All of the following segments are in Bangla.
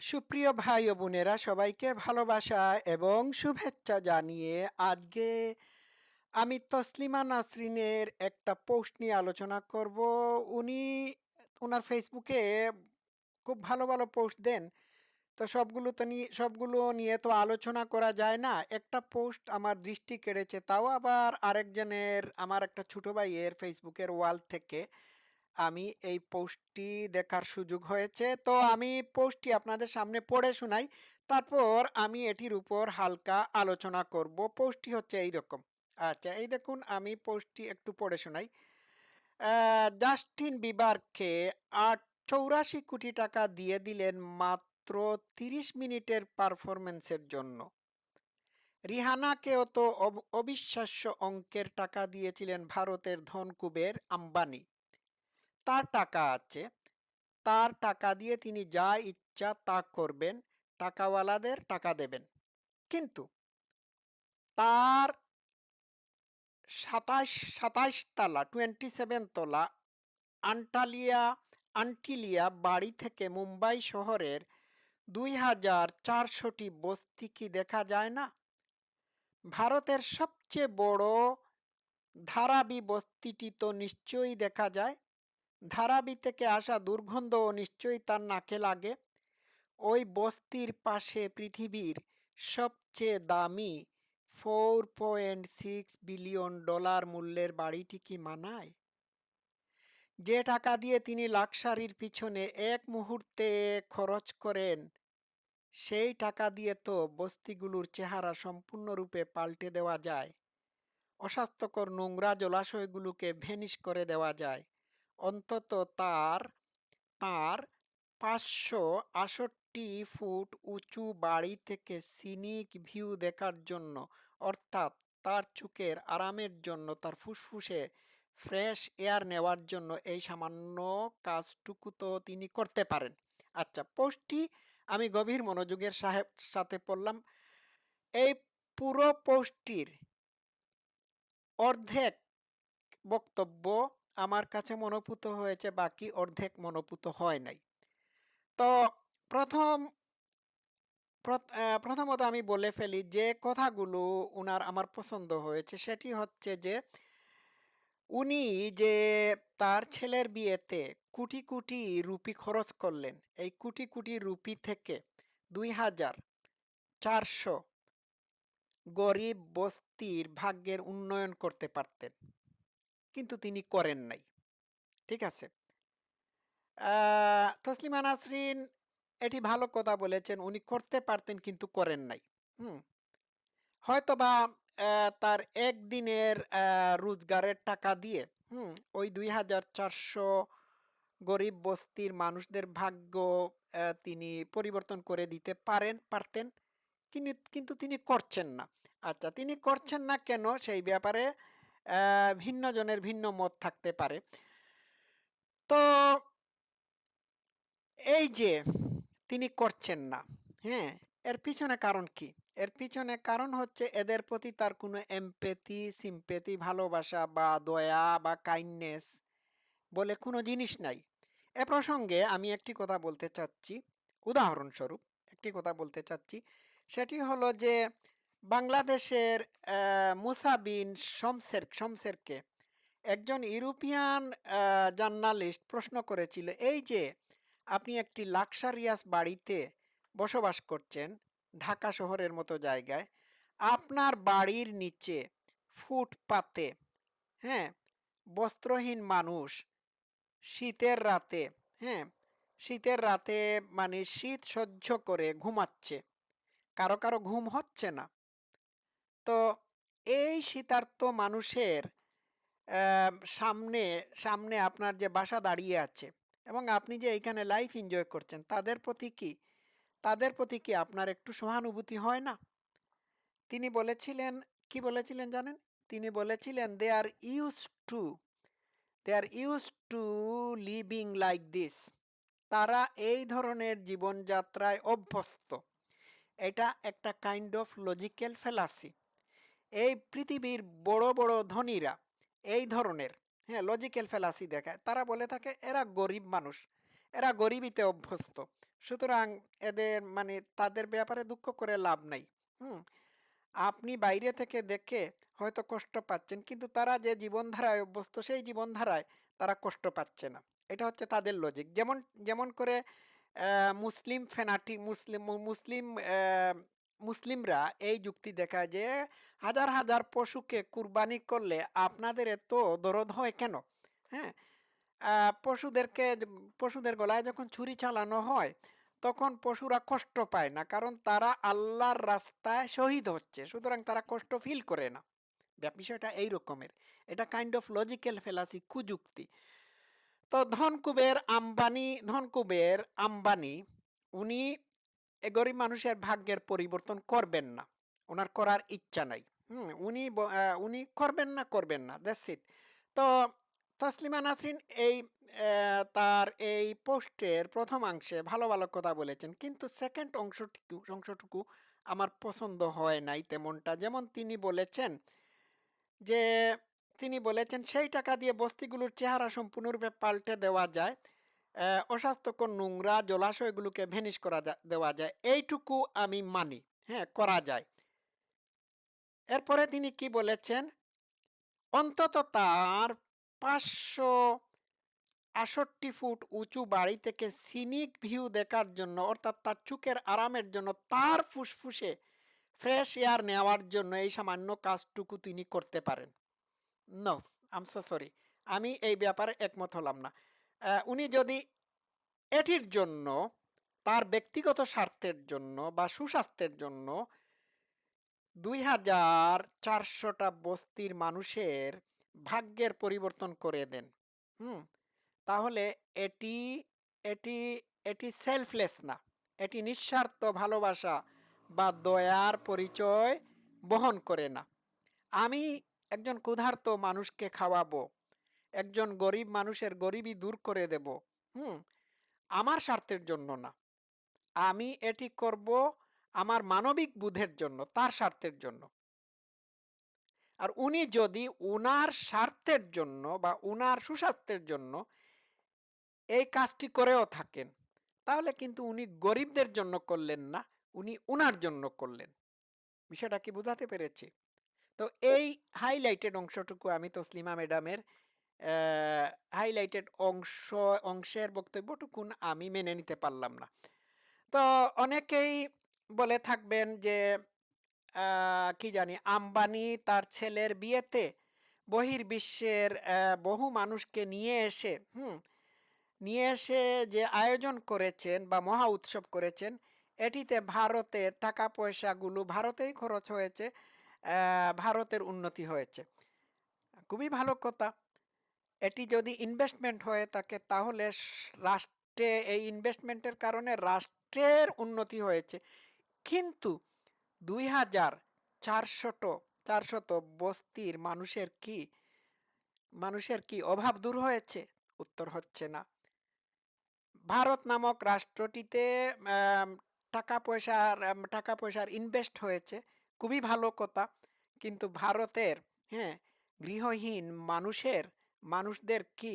সুপ্রিয় ভাই ও বোনেরা, সবাইকে ভালোবাসা এবং শুভেচ্ছা জানিয়ে আজকে আমি তসলিমা নাসরিনের একটা পোস্ট নিয়ে আলোচনা করব। উনি ওনার ফেসবুকে খুব ভালো ভালো পোস্ট দেন। তো সবগুলো তো নিয়ে, সবগুলো নিয়ে তো আলোচনা করা যায় না। একটা পোস্ট আমার দৃষ্টি কেড়েছে, তাও আবার আরেকজনের, আমার একটা ছোটো ভাইয়ের ফেসবুকের ওয়াল থেকে। আমি এই পোস্টটি দেখার সুযোগ হয়েছে। তো আমি পোস্টটি আপনাদের সামনে পড়ে শোনাই। তারপর আমি এটির উপর হালকা আলোচনা করব। পোস্টটি হচ্ছে এই রকম আচ্ছা এই দেখুন আমি পোস্টটি একটু পড়ে শোনাই। জাস্টিন বিবারকে আট চৌরাশি কোটি টাকা দিয়ে দিলেন মাত্র তিরিশ মিনিটের পারফরমেন্সের জন্য। রিহানাকেও তো অব- অবিশ্বাস্য অঙ্কের টাকা দিয়েছিলেন ভারতের ধনকুবের আম্বানি। তার টাকা আছে, তার টাকা দিয়ে তিনি যা ইচ্ছা তা করবেন, টাকাওয়ালাদের টাকা দেবেন। কিন্তু তার সাতাশ সাতাশ তলা টোয়েন্টি সেভেন তলা আন্টালিয়া, আন্টিলিয়া বাড়ি থেকে মুম্বাই শহরের দুই হাজার চারশোটি বস্তি কি দেখা যায় না? ভারতের সবচেয়ে বড় ধারাবি বস্তিটি তো নিশ্চয়ই দেখা যায়। ধারাবি থেকে আসা দুর্গন্ধও নিশ্চয়ই তার নাকে লাগে। ওই বস্তির পাশে পৃথিবীর সবচেয়ে দামি four point six billion dollar মূল্যের বাড়িটি কি মানায়? যে টাকা দিয়ে তিনি লাক্সারির পিছনে এক মুহূর্তে খরচ করেন, সেই টাকা দিয়ে তো বস্তিগুলোর চেহারা সম্পূর্ণরূপে পাল্টে দেওয়া যায়। অস্বাস্থ্যকর নোংরা জলাশয়গুলোকে ভেনিশ করে দেওয়া যায়। অন্তত তার তার পাঁচশো আষট্টি ফুট উঁচু বাড়ি থেকে সিনিক ভিউ দেখার জন্য, অর্থাৎ তার চোখের আরামের জন্য, তার ফুসফুসে ফ্রেশ এয়ার নেওয়ার জন্য এই সামান্য কাজটুকু তো তিনি করতে পারেন। আচ্ছা পোস্টটি আমি গভীর মনোযোগের সাহেব সাথে পড়লাম। এই পুরো পোস্টটির অর্ধেক বক্তব্য আমার কাছে মনোপুত হয়েছে, বাকি অর্ধেক মনোপুত হয় নাই। তো প্রথম প্রথমত আমি বলে ফেলি যে কথাগুলো উনার আমার পছন্দ হয়েছে, সেটি হচ্ছে যে উনি যে তার ছেলের বিয়েতে কোটি কোটি রুপি খরচ করলেন, এই কোটি কোটি রুপি থেকে দুই হাজার চারশো গরিব বস্তির ভাগ্যের উন্নয়ন করতে পারতেন। কিন্তু তিনি করেন নাই। ঠিক আছে? তসলিমা নাসরিন এটি ভালো কথা বলেছেন, উনি করতে পারতেন কিন্তু করেন নাই। হুম? হয়তো বা তার একদিনের রোজগারের টাকা দিয়ে, হুম? ওই দুই হাজার চারশো গরিব বস্তির মানুষদের ভাগ্য তিনি পরিবর্তন করে দিতে পারেন, পারতেন। কিন্তু কিন্তু তিনি করছেন না। আচ্ছা তিনি করছেন না কেন সেই ব্যাপারে ভিন্ন জনের ভিন্ন মত থাকতে পারে। তো এই যে তিনি করছেন না হ্যাঁ? এর পিছনে কারণ কি? এর পিছনে কারণ হচ্ছে এদের প্রতি তার কোনো এমপ্যাথি সিম্পেথি ভালোবাসা বা দয়া বা কাইন্ডনেস বলে কোনো জিনিস নাই। এ প্রসঙ্গে আমি একটি কথা বলতে চাচ্ছি। উদাহরণস্বরূপ একটি কথা বলতে চাচ্ছি। সেটি হলো যে বাংলাদেশের আহ, মুসা বিন শমসের শমসেরকে একজন ইউরোপিয়ান জার্নালিস্ট প্রশ্ন করেছিল এই যে আপনি একটি লাক্সারিয়াস বাড়িতে বসবাস করছেন ঢাকা শহরের মতো জায়গায় আপনার বাড়ির নিচে ফুটপাতে হ্যাঁ বস্ত্রহীন মানুষ শীতের রাতে হ্যাঁ শীতের রাতে মানে শীত সহ্য করে ঘুমাচ্ছে কারও কারও ঘুম হচ্ছে না। তো এই শীতার্ত মানুষের সামনে সামনে আপনার যে বাসা দাঁড়িয়ে আছে এবং আপনি যে এইখানে লাইফ এনজয় করছেন, তাদের প্রতি কি, তাদের প্রতি কি আপনার একটু সহানুভূতি হয় না? তিনি বলেছিলেন, কি বলেছিলেন জানেন? তিনি বলেছিলেন they are use to they are use to living like this তারা এই ধরনের জীবনযাত্রায় অভ্যস্ত। এটা একটা কাইন্ড অফ লজিক্যাল ফেলাসি এই পৃথিবীর বড় বড় ধনীরা এই ধরনের হ্যাঁ লজিক্যাল ফেলাসি দেখায় তারা বলে থাকে, এরা গরিব মানুষ, এরা গরিবিতে অভ্যস্ত। সুতরাং এদের মানে তাদের ব্যাপারে দুঃখ করে লাভ নাই। হুম? আপনি বাইরে থেকে দেখে হয়তো কষ্ট পাচ্ছেন। কিন্তু তারা যে জীবনধারায় অভ্যস্ত, সেই জীবনধারায় তারা কষ্ট পাচ্ছে না। এটা হচ্ছে তাদের লজিক। যেমন যেমন করে মুসলিম ফেনাটি মুসলিম মুসলিম মুসলিমরা এই যুক্তি দেখায় যে, "হাজার, হাজার পশুকে কুরবানি করলে আপনাদের এত দরদ হয় কেন?" হ্যাঁ? পশুদেরকে পশুদের গলায় যখন ছুরি চালানো হয়, তখন পশুরা কষ্ট পায় না। কারণ তারা আল্লাহর রাস্তায় শহীদ হচ্ছে। সুতরাং তারা কষ্ট ফিল করে না। বিষয়টা এই রকমের। এটা কাইন্ড অফ লজিক্যাল ফ্যালাসি কুযুক্তি। তো ধনকুবের আম্বানি ধনকুবের আম্বানি উনি এ গরিব মানুষের ভাগ্যের পরিবর্তন করবেন না। ওনার করার ইচ্ছা নাই। হুম? উনি উনি করবেন না, করবেন না। That's it. তো তসলিমা নাসরিন এই তার এই পোস্টের ১ম অংশে ভালো, ভালো কথা বলেছেন। কিন্তু সেকেন্ড অংশটিকু অংশটুকু আমার পছন্দ হয় নাই তেমনটা। যেমন তিনি বলেছেন যে, তিনি বলেছেন, "সেই টাকা দিয়ে বস্তিগুলোর চেহারা সম্পূর্ণরূপে পাল্টে দেওয়া যায়। অস্বাস্থ্যকর নোংরা জলাশয়গুলোকে ভ্যানিশ করা দেওয়া যায়। এইটুকু আমি মানি। হ্যাঁ, করা যায়।" এরপরে তিনি কি বলেছেন? অন্তত তার ৫৬৮ ফুট উঁচু বাড়ি থেকে সিনিক ভিউ দেখার জন্য অর্থাৎ তার চোখের আরামের জন্য তার ফুসফুসে ফ্রেশ এয়ার নেওয়ার জন্য এই সামান্য কাজটুকু তিনি করতে পারেন। No, so sorry. আমি এই ব্যাপারে একমত হলাম না। উনি যদি এটির জন্য, তার ব্যক্তিগত স্বার্থের জন্য বা সুস্বাস্থ্যের জন্য দুই হাজার চারশোটা বস্তির মানুষের ভাগ্যের পরিবর্তন করে দেন। হুম? তাহলে এটি এটি এটি সেলফলেস না। এটি নিঃস্বার্থ ভালোবাসা বা দয়ার পরিচয় বহন করে না। আমি একজন ক্ষুধার্ত মানুষকে খাওয়াবো। একজন গরিব মানুষের গরিবি দূর করে দেব। হুম? আমার স্বার্থের জন্য না। আমি এটি করব আমার মানবিক বুধের জন্য, তার স্বার্থের জন্য। আর উনি যদি উনার স্বার্থের জন্য বা উনার সুস্বাস্থ্যের জন্য এই কাজটি করেও থাকেন, তাহলে কিন্তু উনি গরিবদের জন্য করলেন না, উনি উনার জন্য করলেন। বিষয়টা কি বুঝাতে পেরেছি? তো এই হাইলাইটেড অংশটুকু আমি তসলিমা ম্যাডামের হাইলাইটেড অংশ অংশের বক্তব্যটুকুন আমি মেনে নিতে পারলাম না। তো অনেকেই বলে থাকবেন যে, কি জানি আম্বানি তার ছেলের বিয়েতে বহির্বিশ্বের বহু মানুষকে নিয়ে এসে, হুম? নিয়ে এসে যে আয়োজন করেছেন বা মহা উৎসব করেছেন, এটিতে ভারতের টাকা পয়সাগুলো ভারতেই খরচ হয়েছে। ভারতের উন্নতি হয়েছে। খুবই ভালো কথা। এটি যদি ইনভেস্টমেন্ট হয়ে থাকে তাহলে রাষ্ট্রে এই ইনভেস্টমেন্টের কারণে রাষ্ট্রের উন্নতি হয়েছে। কিন্তু ২,৪০০ টো ৪০০ বস্তির মানুষের কি মানুষের কি অভাব দূর হয়েছে? উত্তর হচ্ছে না। ভারত নামক রাষ্ট্রটিতে টাকা পয়সার টাকা পয়সার ইনভেস্ট হয়েছে। খুবই ভালো কথা। কিন্তু ভারতের, হ্যাঁ, গৃহহীন মানুষের মানুষদের কি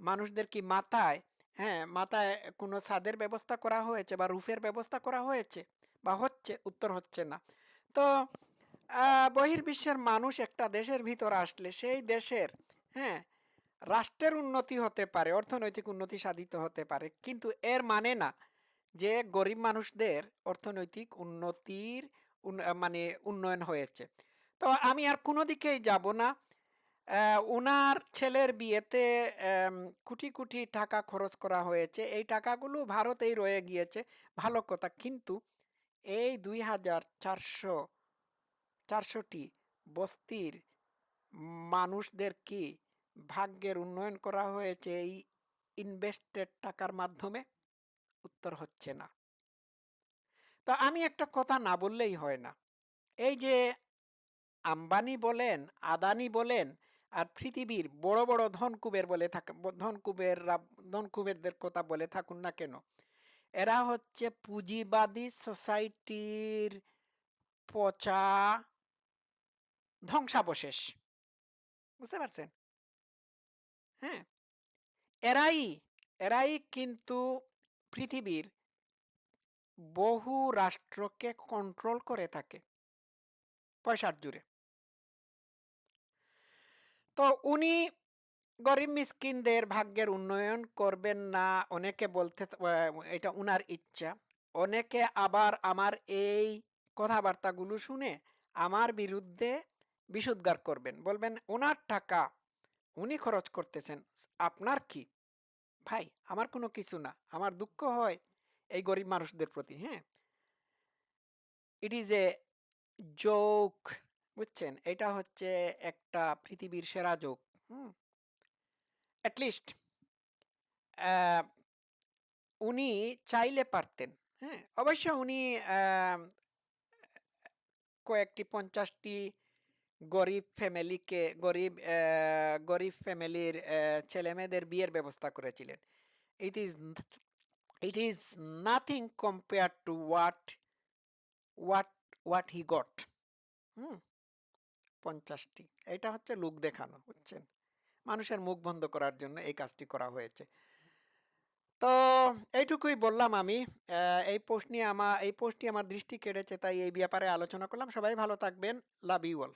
মানুষদের কি মাথায়, হ্যাঁ, মাথায় কোনো ছাদের ব্যবস্থা করা হয়েছে বা রুফের ব্যবস্থা করা হয়েছে বা হচ্ছে? উত্তর হচ্ছে না। তো বহির্বিশ্বের মানুষ একটা দেশের ভিতর আসলে সেই দেশের, হ্যাঁ, রাষ্ট্রের উন্নতি হতে পারে, অর্থনৈতিক উন্নতি সাধিত হতে পারে। কিন্তু এর মানে না যে গরিব মানুষদের অর্থনৈতিক উন্নতির মানে উন্নয়ন হয়েছে। তো আমি আর কোনো দিকেই যাব না। উনার ছেলের বিয়েতে কোটি, কোটি টাকা খরচ করা হয়েছে। এই টাকাগুলো ভারতেই রয়ে গিয়েছে। ভালো কথা। কিন্তু এই দুই হাজার চারশো চারশোটি বস্তির মানুষদের কি ভাগ্যের উন্নয়ন করা হয়েছে এই ইনভেস্টেড টাকার মাধ্যমে? উত্তর হচ্ছে না। তো আমি একটা কথা না বললেই হয় না। এই যে আম্বানি বলেন, আদানি বলেন আর পৃথিবীর বড়, বড় ধনকুবের বলে থাক ধনকুবেররা ধনকুবেরদের কথা বলে থাকুন না কেন? এরা হচ্ছে পুঁজিবাদী সোসাইটির পচা ধ্বংসাবশেষ। বুঝতে পারছেন? হ্যাঁ? এরাই এরাই কিন্তু পৃথিবীর বহু রাষ্ট্রকে কন্ট্রোল করে থাকে পয়সার জুড়ে তো উনি গরিব মিসকিনদের ভাগ্যের উন্নয়ন করবেন না, অনেকে বলতে এটা উনার ইচ্ছা। অনেকে আবার আমার এই কথাবার্তাগুলো শুনে আমার বিরুদ্ধে বিশুদ্গার করবেন। বলবেন, ওনার টাকা উনি খরচ করতেছেন আপনার কি? ভাই, আমার কোনো কিছু না, আমার দুঃখ হয় এই গরিব মানুষদের প্রতি হ্যাঁ? ইট ইজ এ জোক বুঝছেন? এটা হচ্ছে একটা পৃথিবীর সেরা জোক হুম? অ্যাটলিস্ট উনি চাইলে পারতেন হ্যাঁ? অবশ্য উনি কয়েকটি পঞ্চাশটি গরিব ফ্যামিলিকে, গরিব গরিব ফ্যামিলির ছেলে মেয়েদের বিয়ের ব্যবস্থা করেছিলেন। It is it is nothing compare to what what what he got hmm? পঞ্চাশটি। এটা হচ্ছে লোক দেখানো, বুঝছেন? মানুষের মুখ বন্ধ করার জন্য এই কাজটি করা হয়েছে। তো এইটুকুই বললাম আমি। এই পোস্ট নিয়ে আমার এই পোস্টটি আমার দৃষ্টি কেড়েছে, তাই এই ব্যাপারে আলোচনা করলাম। সবাই ভালো থাকবেন। Love you all.